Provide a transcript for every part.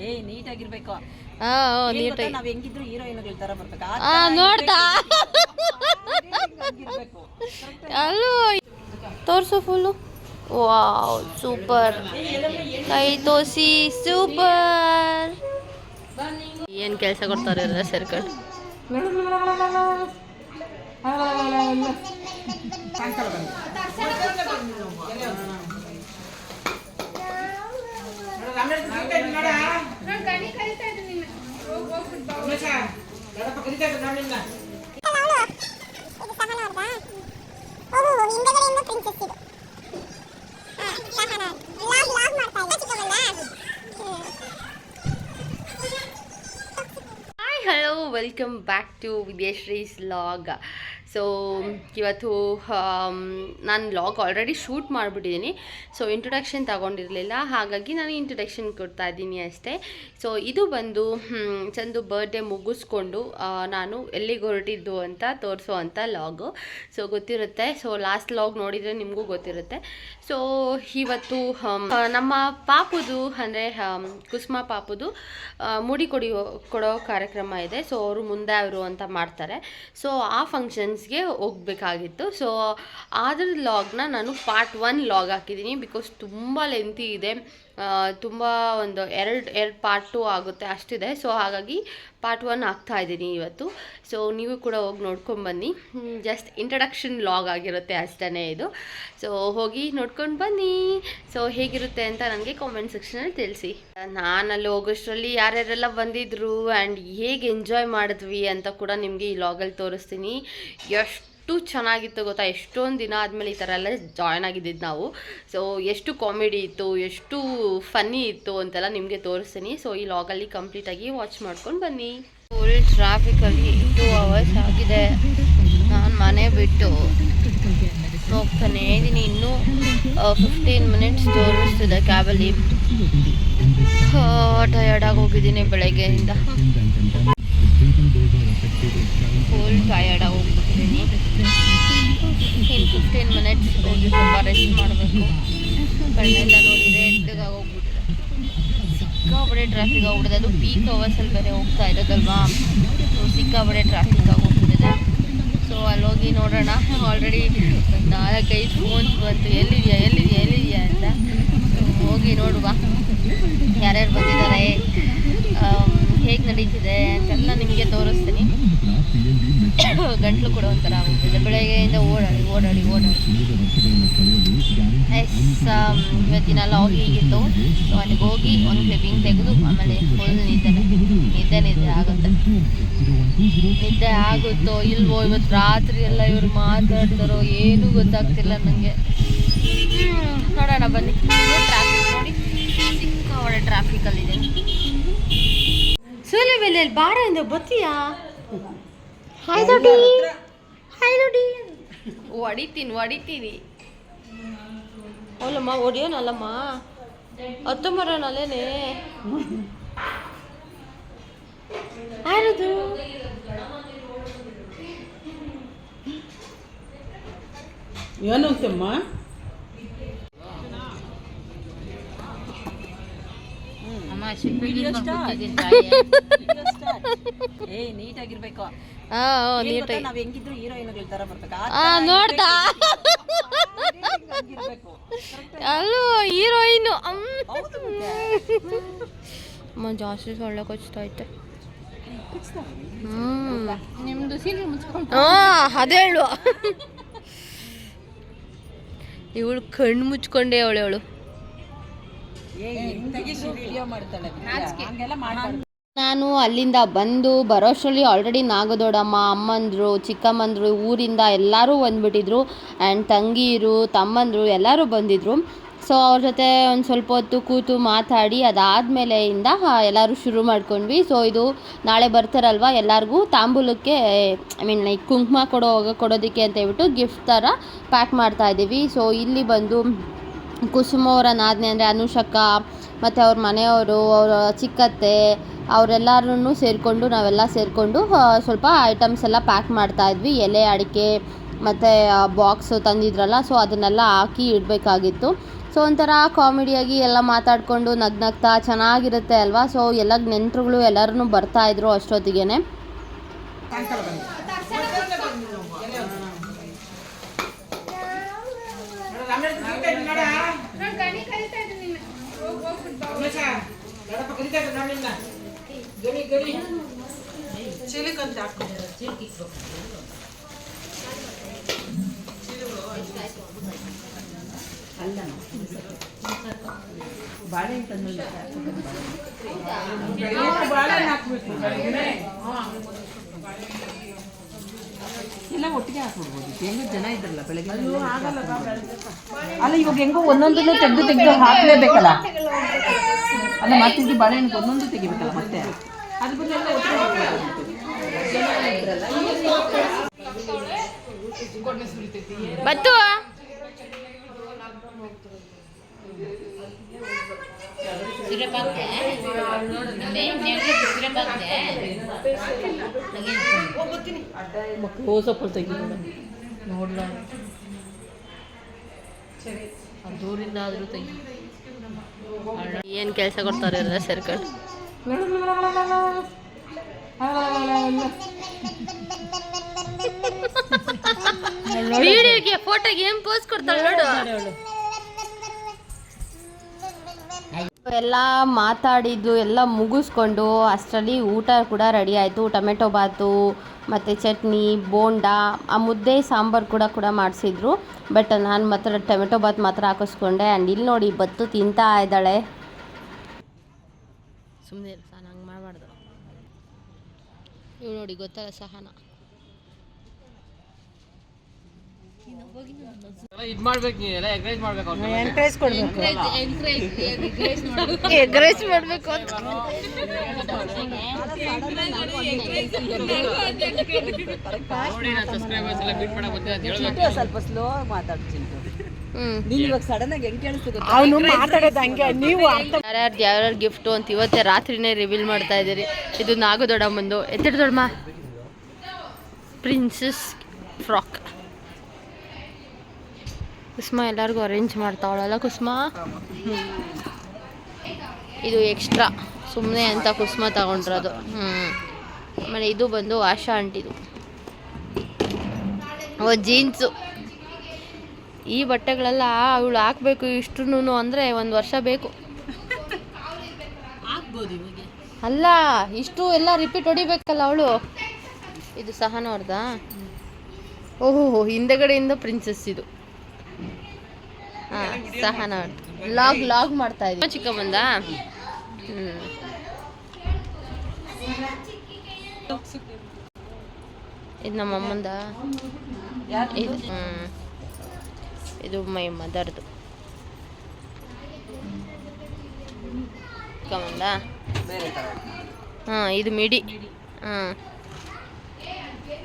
ಏ ನೀಟಾಗಿರ್ಬೇಕು. ಹಾ ಏನ್ ಗೊತ್ತಾ, ನೀಟಾಗಿ. ನಾವ್ ಹೆಂಗಿದ್ರು ಹೀರೋಯಿನ್ಗಳ ತರ ಬರ್ಬೇಕು ಆ ಆ ನೋಡ್ದಾ ಹಂಗಿರ್ಬೇಕು ಅಲ್ಲೂ ತೋರ್ಸು ಫುಲ್ಲು ವಾವ್ ಸೂಪರ್ ಕೈ ತೋಸಿ ಸೂಪರ್ ಏನು ಕೆಲಸ ಕೊಡ್ತಾರೆ ಎಲ್ಲ ಸೇರ್ಕೊಂಡು ಹಿಂದಗಡೆಯಿಂದ ಪ್ರಿನ್ಸೆಸ್ ಇದು ಸಹನ ಲಾಗ್ ಲಾಗ್ ಮಾಡ್ತಾ ಇಲ್ಲ ಚಿಕ್ಕವಲ್ಲ hi hello welcome back to Vidyashree's vlog So ಇವತ್ತು ನಾನು ಲಾಗ್ ಆಲ್ರೆಡಿ ಶೂಟ್ ಮಾಡಿಬಿಟ್ಟಿದ್ದೀನಿ ಸೊ ಇಂಟ್ರೊಡಕ್ಷನ್ ತಗೊಂಡಿರಲಿಲ್ಲ. ಹಾಗಾಗಿ ನಾನು ಇಂಟ್ರೊಡಕ್ಷನ್ ಕೊಡ್ತಾ ಇದ್ದೀನಿ ಅಷ್ಟೇ. ಸೊ ಇದು ಬಂದು ಚಂದು ಬರ್ಡೇ ಮುಗಿಸ್ಕೊಂಡು ನಾನು ಎಲ್ಲಿಗೆ ಹೊರಟಿದ್ದು ಅಂತ ತೋರಿಸೋ ಅಂಥ ಲಾಗು ಸೊ ಗೊತ್ತಿರುತ್ತೆ. ಸೊ ಲಾಸ್ಟ್ ಲಾಗ್ ನೋಡಿದರೆ ನಿಮಗೂ ಗೊತ್ತಿರುತ್ತೆ. ಸೊ ಇವತ್ತು ನಮ್ಮ ಪಾಪುದು, ಅಂದರೆ ಕುಸುಮ ಪಾಪುದು ಮೂಡಿ ಕೊಡಿ ಕೊಡೋ ಕಾರ್ಯಕ್ರಮ ಇದೆ. ಸೊ ಅವರು ಮುಂದೆ ಅವರು ಅಂತ ಮಾಡ್ತಾರೆ. ಸೊ ಆ ಫಂಕ್ಷನ್ಸ್ಗೆ ಹೋಗ್ಬೇಕಾಗಿತ್ತು. ಸೊ ಅದ್ರ ಲಾಗ್ನ ನಾನು ಪಾರ್ಟ್ ಒನ್ ಲಾಗ್ ಹಾಕಿದ್ದೀನಿ ಬಿಕಾಸ್ ತುಂಬ ಲೆಂತಿ ಇದೆ. ತುಂಬ ಒಂದು ಎರಡು ಎರಡು ಪಾರ್ಟ್ ಆಗುತ್ತೆ ಅಷ್ಟಿದೆ. ಸೊ ಹಾಗಾಗಿ ಪಾರ್ಟ್ ಒನ್ ಆಗ್ತಾ ಇದ್ದೀನಿ ಇವತ್ತು. ಸೊ ನೀವು ಕೂಡ ಹೋಗಿ ನೋಡ್ಕೊಂಬನ್ನಿ ಜಸ್ಟ್ ಇಂಟ್ರಡಕ್ಷನ್ ಲಾಗ್ ಆಗಿರುತ್ತೆ ಅಷ್ಟೇ ಇದು. ಸೊ ಹೋಗಿ ನೋಡ್ಕೊಂಡು ಬನ್ನಿ. ಸೊ ಹೇಗಿರುತ್ತೆ ಅಂತ ನನಗೆ ಕಾಮೆಂಟ್ ಸೆಕ್ಷನಲ್ಲಿ ತಿಳಿಸಿ. ನಾನು ಅಲ್ಲಿ ಹೋಗೋಷ್ಟರಲ್ಲಿ ಯಾರ್ಯಾರೆಲ್ಲ ಬಂದಿದ್ರು ಆ್ಯಂಡ್ ಹೇಗೆ ಎಂಜಾಯ್ ಮಾಡಿದ್ವಿ ಅಂತ ಕೂಡ ನಿಮಗೆ ಈ ಲಾಗಲ್ಲಿ ತೋರಿಸ್ತೀನಿ. ಎಷ್ಟು ಚೆನ್ನಾಗಿತ್ತು ಗೊತ್ತಾ? ಎಷ್ಟೊಂದು ದಿನ ಆದಮೇಲೆ ಈ ಥರ ಎಲ್ಲ ಜಾಯ್ನ್ ಆಗಿದ್ದಿದ್ದು ನಾವು. ಸೊ ಎಷ್ಟು ಕಾಮಿಡಿ ಇತ್ತು, ಎಷ್ಟು ಫನ್ನಿ ಇತ್ತು ಅಂತೆಲ್ಲ ನಿಮಗೆ ತೋರಿಸ್ತೀನಿ. ಸೊ ಈ ಲಾಗಲ್ಲಿ ಕಂಪ್ಲೀಟಾಗಿ ವಾಚ್ ಮಾಡ್ಕೊಂಡು ಬನ್ನಿ. ಫುಲ್ ಟ್ರಾಫಿಕಲ್ಲಿ ಟೂ ಅವರ್ಸ್ ಆಗಿದೆ. ನಾನು ಮನೆ ಬಿಟ್ಟು ಹೋಗ್ತಾನೆ ಇದ್ದೀನಿ. ಇನ್ನೂ ಫಿಫ್ಟೀನ್ ಮಿನಿಟ್ಸ್ ತೋರಿಸ್ತಿದೆ ಕ್ಯಾಬಲ್ಲಿ ಟಯರ್ಡಾಗಿ ಹೋಗಿದ್ದೀನಿ ಬೆಳಗ್ಗೆಯಿಂದ. ಫಿಫ್ಟೀನ್ ಮಿನಿಟ್ಸ್ ಹೋಗಿ ಸ್ವಲ್ಪ ರೆಸ್ಟ್ ಮಾಡಬೇಕು. ಕಣ್ಣೆಲ್ಲ ನೋಡಿ ರೆಡ್ಗೆ ಹೋಗ್ಬಿಟ್ಟಿದೆ ಸಿಕ್ಕಾಬಡೆ ಟ್ರಾಫಿಕ್ ಆಗ್ಬಿಟ್ಟಿದೆ ಅದು ಪೀಕ್ ಅವರ್ಸಲ್ಲಿ ಬೇರೆ ಹೋಗ್ತಾ ಇರೋದಲ್ವಾ? ಸೊ ಸಿಕ್ಕಾಬಡೆ ಟ್ರಾಫಿಕ್ ಆಗೋಗ್ಬಿಟ್ಟಿದೆ ಸೊ ಅಲ್ಲಿ ಹೋಗಿ ನೋಡೋಣ. ಆಲ್ರೆಡಿ ನಾಲ್ಕೈದು ಫೋನ್ಸ್ ಬಂತು. ಎಲ್ಲಿದೆಯಾ ಎಲ್ಲಿದೆಯಾ ಎಲ್ಲಿದೆಯಾ ಅಂತ. ಹೋಗಿ ನೋಡುವ. ಯಾರ್ಯಾರು ಬಂದಿದ್ದಾರೆ? ಹೇಗೆ ನಡೀತಿದೆ ಅಂತೆಲ್ಲ ನಿಮಗೆ ತೋರಿಸ್ತೀನಿ. ಗಂಟ್ಲು ಕೂಡ ಒಂಥರ ಆಗುತ್ತೆ ಬೆಳಗ್ಗೆಯಿಂದ ಓಡಾಡಿ ಓಡಾಡಿ ಓಡಾಡಿ. ಎಸ್ ಇವತ್ತಿನ ಲಾಗ್ ಹೀಗಿತ್ತು. ಸೊ ಅಲ್ಲಿಗೆ ಹೋಗಿ ಒಂದು ಕ್ಲಿಪ್ಪಿಂಗ್ ತೆಗೆದು ಆಮೇಲೆ ಫುಲ್ ನಿದ್ದೆ ನಿದ್ದೆ ನಿದ್ದೆ ಆಗುತ್ತೆ. ನಿದ್ದೆ ಆಗುತ್ತೋ ಇಲ್ವೋ ಇವತ್ತು ರಾತ್ರಿ ಎಲ್ಲ ಇವರು ಮಾತಾಡ್ತಾರೋ ಏನೂ ಗೊತ್ತಾಗ್ತಿಲ್ಲ ನನಗೆ ನೋಡೋಣ ಬನ್ನಿ. ಟ್ರಾಫಿಕ್ ನೋಡಿ. ಒಳ್ಳೆ ಟ್ರಾಫಿಕಲ್ಲಿದೆ ಸೂರ್ಯ ಬೆಲೆಯಲ್ಲಿ ಬಾರ ಎಂದು ಬತ್ತೀಯಾ? ಹಾಯ್ ದೊಡ್ಡಿ ಹಾಯ್ ದೊಡ್ಡಿ ಹೊಡಿತೀನಿ ಹೊಡಿತೀವಿ ಅಲ್ಲಮ್ಮ ಹೊಡಿಯೋನಲ್ಲಮ್ಮ? ಹತ್ತೊಂಬರೋನಲ್ಲೇನೆ ಯಾರದು ಏನು ಅಂತಮ್ಮ ಏ ನೀಟಾಗಿರ್ಬೇಕು. ನಾವ್ ಹೆಂಗಿದ್ರು ಹೀರೋಯಿನ್ಗಳ ತರ ಬರ್ಬೇಕು ಆ ಆ ಅಲ್ಲೋ ಹಂಗಿರ್ಬೇಕು. ಅಲ್ಲೂ ಹೀರೋಯಿನು. ಹೌದು ಮತ್ತೆ. ಅಮ್ಮ ಜಾಸ್ತಿ ಸೊಳ್ಳೆ ಕೊಚ್ತಾ ಐತೆ ಹ್ಮ್. ನಿಮ್ದು ಸೀರೆ ಮುಚ್ಕೊಂಡು ಹಾ ಅದೇ ಇವಳು ಕಣ್ಣು ಮುಚ್ಕೊಂಡೆ ಅವಳೆ ಅವಳು. ಏ ತೆಗಿಸಿ ವಿಡಿಯೋ ಮಾಡ್ತಾಳೆ ಹಂಗೆಲ್ಲ ಮಾಡ್ಬಾರ್ದು. ನಾನು ಅಲ್ಲಿಂದ ಬಂದು ಬರೋಷ್ಟರಲ್ಲಿ ಆಲ್ರೆಡಿ ನಾಗದೊಡಮ್ಮ, ಅಮ್ಮಂದರು, ಚಿಕ್ಕಮ್ಮಂದರು ಊರಿಂದ ಎಲ್ಲರೂ ಬಂದ್ಬಿಟ್ಟಿದ್ರು. ಆ್ಯಂಡ್ ತಂಗೀರು, ತಮ್ಮಂದರು ಎಲ್ಲರೂ ಬಂದಿದ್ರು. ಸೊ ಅವ್ರ ಜೊತೆ ಒಂದು ಸ್ವಲ್ಪ ಹೊತ್ತು ಕೂತು ಮಾತಾಡಿ ಅದಾದಮೇಲೆಯಿಂದ ಎಲ್ಲರೂ ಶುರು ಮಾಡ್ಕೊಂಡ್ವಿ. ಸೊ ಇದು ನಾಳೆ ಬರ್ತಾರಲ್ವ ಎಲ್ಲರಿಗೂ? ತಾಂಬೂಲಕ್ಕೆ ಐ ಮೀನ್ ಲೈಕ್ ಕುಂಕುಮ ಕೊಡೋ, ಕೊಡೋದಕ್ಕೆ ಅಂತ ಹೇಳ್ಬಿಟ್ಟು ಗಿಫ್ಟ್ ಥರ ಪ್ಯಾಕ್ ಮಾಡ್ತಾ ಇದ್ದೀವಿ. ಸೊ ಇಲ್ಲಿ ಬಂದು ಕುಸುಮ ಅವರ ನಾದನೆ ಅಂದರೆ ಅನುಷಕ್ಕ, ಮತ್ತು ಅವ್ರ ಮನೆಯವರು, ಅವರ ಚಿಕ್ಕತ್ತೆ ಅವರೆಲ್ಲರೂ ಸೇರಿಕೊಂಡು ನಾವೆಲ್ಲ ಸೇರಿಕೊಂಡು ಸ್ವಲ್ಪ ಐಟಮ್ಸ್ ಎಲ್ಲ ಪ್ಯಾಕ್ ಮಾಡ್ತಾಯಿದ್ವಿ ಎಲೆ ಅಡಿಕೆ ಮತ್ತು ಬಾಕ್ಸು ತಂದಿದ್ರಲ್ಲ ಸೊ ಅದನ್ನೆಲ್ಲ ಹಾಕಿ ಇಡಬೇಕಾಗಿತ್ತು. ಸೊ ಒಂಥರ ಕಾಮಿಡಿಯಾಗಿ ಎಲ್ಲ ಮಾತಾಡಿಕೊಂಡು ನಗ್ನಗ್ತಾ ಚೆನ್ನಾಗಿರುತ್ತೆ ಅಲ್ವಾ? ಸೊ ಎಲ್ಲ ನೆಂಟರುಗಳು ಎಲ್ಲರೂ ಬರ್ತಾಯಿದ್ರು ಅಷ್ಟೊತ್ತಿಗೆ ಬಾಳೆಹಣ್ಣು ಎಲ್ಲ ಒಟ್ಟಿಗೆ ಹಾಕ್ಬಿಡ್ಬೋದು ಹೆಂಗೋ ಜನ ಇದ್ರಲ್ಲ ಬೆಳಗ್ಗೆ ಅಲ್ಲ ಇವಾಗ ಹೆಂಗೋ ಒಂದೊಂದನ್ನು ತೆಗೆದು ತೆಗೆದು ಹಾಕಲೇಬೇಕಲ್ಲ? ಅಲ್ಲ ಮತ್ತೆ ಬಾಳೆಹಣ್ಣು ಒಂದೊಂದು ತೆಗಿಬೇಕಲ್ಲ ಮತ್ತೆ? ಬತ್ತು ಮಕ್ಕಳು ಸೊಪ್ಪು ತೆಗಿ ನೋಡ್ಲ ದೂರಿಂದ ಆದರೂ ತೆಗಿ ಏನು ಕೆಲಸ ಕೊಡ್ತಾರೆ ಎಲ್ಲ ಸೇರ್ಕೊಂಡು ವಿಡಿಯೋಗೆ ಫೋಟೋಗೆ ಏನು ಪೋಸ್ ಕೊಡ್ತಾಳೆ ನೋಡು ಎಲ್ಲ ಮಾತಾಡಿದ್ದು ಎಲ್ಲ ಮುಗಿಸ್ಕೊಂಡು ಅಷ್ಟರಲ್ಲಿ ಊಟ ಕೂಡ ರೆಡಿ ಆಯಿತು. ಟೊಮೆಟೊ ಬಾತು ಮತ್ತು ಚಟ್ನಿ ಬೋಂಡ ಆ ಮುದ್ದೆ ಸಾಂಬಾರು ಕೂಡ ಕೂಡ ಮಾಡಿಸಿದ್ರು. ಬಟ್ ನಾನು ಮಾತ್ರ ಟೊಮೆಟೊ ಬಾತ್ ಮಾತ್ರ ಹಾಕಿಸ್ಕೊಂಡೆ. ಆ್ಯಂಡ್ ಇಲ್ಲಿ ನೋಡಿ ಬತ್ತು ತಿಂತಾ ಇದ್ದಾಳೆ. ಸುಮ್ಮನೆ ಸಹ ಹಂಗೆ ಮಾಡಬಾರ್ದು. ನೋಡಿ ಗೊತ್ತಲ್ಲ ಸಹನ. ಇದ್ ಮಾಡ್ಬೇಕು ನೀವೆಲ್ಲ ಎಂಕರೇಜ್ ಮಾಡ್ಬೇಕು ಅವ್ರ್ನ. ಎಂಕರೇಜ್ ಕೊಡ್ಬೇಕು. ಎಗ್ರೆಸ್ ಮಾಡಬೇಕು. ಅಂತ. ನೋಡಿ ನಾನು ಸಬ್ಸ್ಕ್ರೈಬರ್ಸ್ ಎಲ್ಲ ಮೀಟ್ ಮಾಡಕ್ ಬಂದೆ ಅಂತ ಹೇಳ್ಬೇಕು ಸ್ವಲ್ಪ ಸ್ಲೋ ಮಾತಾಡ್ತೀನಿ ಹ್ಞೂ ನೀನ್ ಇವಾಗ ಸಡನ್ ಆಗಿ ಹೆಂಗ್ ಕೇಳಿಸ್ತದೆ? ಅವನು ಮಾತಾಡೋದು ಹಂಗೆ ನೀವು ಯಾರ್ಯಾರ್ದು ಯಾರ್ಯಾರು ಗಿಫ್ಟು ಅಂತ ಇವತ್ತೇ ರಾತ್ರಿನೇ ರಿವೀಲ್ ಮಾಡ್ತಾ ಇದ್ದೀರಿ. ಇದು ನಾಗು ದೊಡ್ಡಮ್ಮಂದು ಎತ್ತಿಡ್ ದೊಡ್ಡಮ್ಮ ಪ್ರಿನ್ಸಸ್ ಫ್ರಾಕ್ ಕುಸ್ಮ ಎಲ್ಲರಿಗೂ ಅರೇಂಜ್ ಮಾಡ್ತಾವಳಲ್ಲ ಕುಸುಮ? ಇದು ಎಕ್ಸ್ಟ್ರಾ ಸುಮ್ಮನೆ ಅಂತ ಕುಸುಮ ತಗೊಂಡಿರೋದು. ಹ್ಞೂ ಆಮೇಲೆ ಇದು ಬಂದು ಆಶಾ ಅಂಟಿದು ಓ ಜೀನ್ಸು ಈ ಬಟ್ಟೆಗಳೆಲ್ಲ ಅವಳು ಹಾಕ್ಬೇಕು ಇಷ್ಟು ಅಂದರೆ ಒಂದು ವರ್ಷ ಬೇಕು. ಅಲ್ಲ ಇಷ್ಟು ಎಲ್ಲ ರಿಪೀಟ್ ಹೊಡಿಬೇಕಲ್ಲ ಅವಳು. ಇದು ಸಹನ ಅವ್ರದಾ ಓಹೋ ಹಿಂದೆಗಡೆಯಿಂದ ಪ್ರಿನ್ಸಸ್ ಇದು. ಸಹನ ಲಾಗ್ ಲಾಗ್ ಮಾಡ್ತಾ ಇದ್ದೀವಿ. ಚಿಕ್ಕ ಬಂದ? ಇದು ನಮ್ಮ ಅಮ್ಮಂದ. ಇದು ಹ್ಮ್. ಇದು ಮೈ ಮದರ್ದು. ತರ. ಹಾಂ ಇದು ಮಿಡಿ. ಹಾಂ.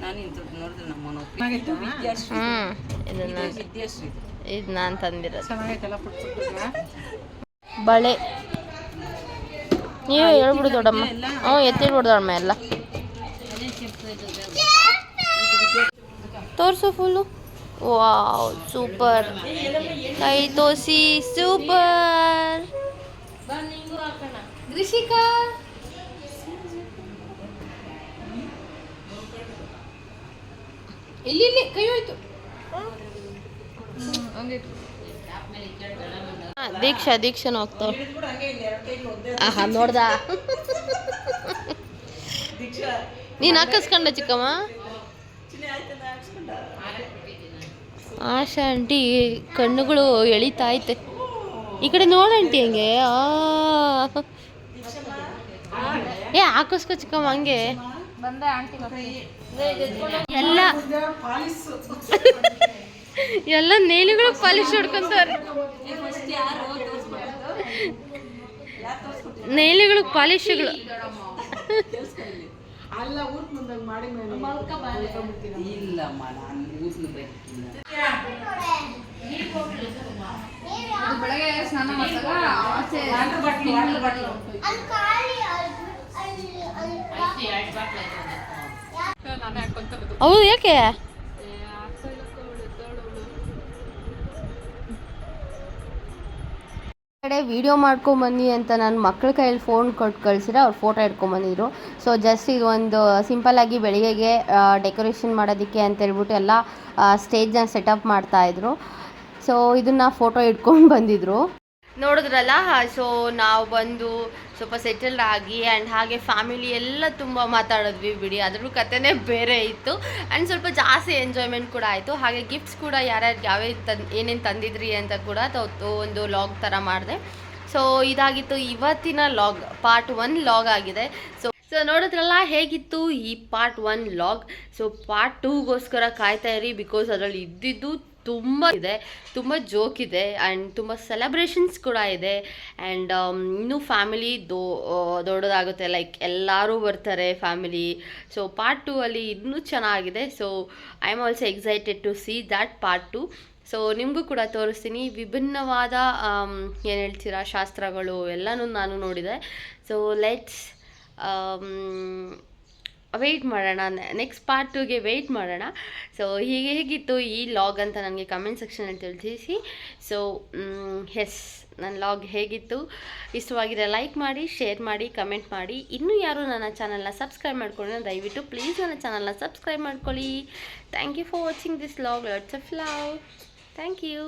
ನಾನು ಇಂಥದ್ದು ನೋಡಿದ್ರೆ ನಮ್ಮನ ಇದು ವಿದ್ಯಾಶ್ರೀ ಹ್ಞೂ ಇದನ್ನ ಇದು ನಾನು ತಂದಿರೋದು. ಚೆನ್ನಾಗೈತಲ್ಲ ಬಳೆ. ನೀವೇ ಹೇಳ್ಬಿಡು ದೊಡ್ಡಮ್ಮ. ಹ್ಞೂ ಎತ್ತಿಡ್ಬಿಡು ದೊಡ್ಡಮ್ಮ ಎಲ್ಲ. ತೋರಿಸು ಫುಲ್ಲು ವಾವ್ ಸೂಪರ್ ಕೈ ತೋಸಿ ಸೂಪರ್ ರಿಷಿಕಾ. ಇಲ್ಲಿ ಇಲ್ಲಿ ಕೈ ಹೋಯ್ತು. ದೀಕ್ಷಾ ದೀಕ್ಷಾನು ಹೋಗ್ತಾವ ಆಹಾ ನೋಡ್ದ? ನೀನು ಹಾಕಿಸ್ಕೊಂಡ ಚಿಕ್ಕಮ್ಮ? ಆಶಾ ಆಂಟಿ ಕಣ್ಣುಗಳು ಎಳಿತಾ ಐತೆ. ಈ ಕಡೆ ನೋಡಂಟಿ ಹಂಗೆ. ಆ. ಏ ಹಾಕಿಸ್ಕೊ ಚಿಕ್ಕಮ್ಮ ಹಂಗೆ. ಎಲ್ಲ ಎಲ್ಲ ನೇಲಿಗಳು ಪಾಲಿಶ್ ಹೊಡ್ಕೊಂತವ್ರೆ. ನೇಲಿಗಳು ಪಾಲಿಶ್ಗಳು. ಹೌದು ನಾನು ಕಡೆ ವಿಡಿಯೋ ಮಾಡ್ಕೊಂಬನ್ನಿ ಅಂತ ನನ್ನ ಮಕ್ಕಳ ಕೈಯಲ್ಲಿ ಫೋನ್ ಕೊಟ್ಟು ಕಳಿಸಿದ್ರೆ ಅವ್ರು ಫೋಟೋ ಇಟ್ಕೊಂಬಂದಿದ್ರು ಸೊ ಜಸ್ಟ್ ಇದು ಒಂದು ಸಿಂಪಲ್ಲಾಗಿ ಬೆಳಿಗ್ಗೆಗೆ ಡೆಕೋರೇಷನ್ ಮಾಡೋದಕ್ಕೆ ಅಂತ ಹೇಳ್ಬಿಟ್ಟು ಎಲ್ಲ ಸ್ಟೇಜ್ನ ಸೆಟಪ್ ಮಾಡ್ತಾಯಿದ್ರು ಸೊ ಇದನ್ನು ಫೋಟೋ ಇಟ್ಕೊಂಡು ಬಂದಿದ್ರು. ನೋಡಿದ್ರಲ್ಲ? ಸೊ ನಾವು ಬಂದು ಸ್ವಲ್ಪ ಸೆಟಲ್ಡ್ ಆಗಿ ಆ್ಯಂಡ್ ಹಾಗೆ ಫ್ಯಾಮಿಲಿ ಎಲ್ಲ ತುಂಬ ಮಾತಾಡಿದ್ವಿ ಬಿಡಿ. ಅದ್ರ ಕಥೆನೇ ಬೇರೆ ಇತ್ತು. ಆ್ಯಂಡ್ ಸ್ವಲ್ಪ ಜಾಸ್ತಿ ಎಂಜಾಯ್ಮೆಂಟ್ ಕೂಡ ಆಯಿತು. ಹಾಗೆ ಗಿಫ್ಟ್ಸ್ ಕೂಡ ಯಾರ್ಯಾರಿಗೆ ಯಾವ್ಯಾವ ತನ್ ಏನೇನು ತಂದಿದ್ರಿ ಅಂತ ಕೂಡ ಒಂದು ಲಾಗ್ ಥರ ಮಾಡಿದೆ. ಸೊ ಇದಾಗಿತ್ತು ಇವತ್ತಿನ ಲಾಗ್ ಪಾರ್ಟ್ ಒನ್ ಲಾಗ್ ಆಗಿದೆ. ಸೊ ಸೊ ನೋಡಿದ್ರಲ್ಲ ಹೇಗಿತ್ತು ಈ part one log so part ಟೂಗೋಸ್ಕರ ಕಾಯ್ತಾ ಇರಿ ಬಿಕಾಸ್ ಅದರಲ್ಲಿ ಇದ್ದಿದ್ದು ತುಂಬ ಇದೆ, ತುಂಬ ಜೋಕ್ ಇದೆ ಆ್ಯಂಡ್ ತುಂಬ ಸೆಲೆಬ್ರೇಷನ್ಸ್ ಕೂಡ ಇದೆ ಆ್ಯಂಡ್ ಇನ್ನೂ ಫ್ಯಾಮಿಲಿ ದೋ ದೊಡ್ಡದಾಗುತ್ತೆ ಲೈಕ್ ಎಲ್ಲರೂ ಬರ್ತಾರೆ ಫ್ಯಾಮಿಲಿ ಸೊ ಪಾರ್ಟ್ ಟೂ ಅಲ್ಲಿ ಇನ್ನೂ ಚೆನ್ನಾಗಿದೆ. So I am also excited to see that part two so ನಿಮಗೂ ಕೂಡ ತೋರಿಸ್ತೀನಿ ವಿಭಿನ್ನವಾದ ಏನು ಹೇಳ್ತೀರಾ, ಶಾಸ್ತ್ರಗಳು ಎಲ್ಲನೂ ನಾನು ನೋಡಿದೆ. ಸೊ ಲೆಟ್ಸ್ ವೆಯ್ಟ್ ಮಾಡೋಣ ನೆಕ್ಸ್ಟ್ ಪಾರ್ಟ್ ಟೂಗೆ ವೆಯ್ಟ್ ಮಾಡೋಣ. ಸೊ ಹೀಗೆ ಹೇಗಿತ್ತು ಈ ಲಾಗ್ ಅಂತ ನನಗೆ ಕಮೆಂಟ್ ಸೆಕ್ಷನಲ್ಲಿ ತಿಳಿಸಿ. ಸೊ ಎಸ್ ನನ್ನ ಲಾಗ್ ಹೇಗಿತ್ತು? ಇಷ್ಟವಾಗಿದೆ ಲೈಕ್ ಮಾಡಿ ಶೇರ್ ಮಾಡಿ ಕಮೆಂಟ್ ಮಾಡಿ. ಇನ್ನೂ ಯಾರು ನನ್ನ ಚಾನಲ್ನ ಸಬ್ಸ್ಕ್ರೈಬ್ ಮಾಡ್ಕೊಂಡ್ರೆ ದಯವಿಟ್ಟು ಪ್ಲೀಸ್ ನನ್ನ ಚಾನಲ್ನ ಸಬ್ಸ್ಕ್ರೈಬ್ ಮಾಡ್ಕೊಳ್ಳಿ. Thank you for watching this log lots of love thank you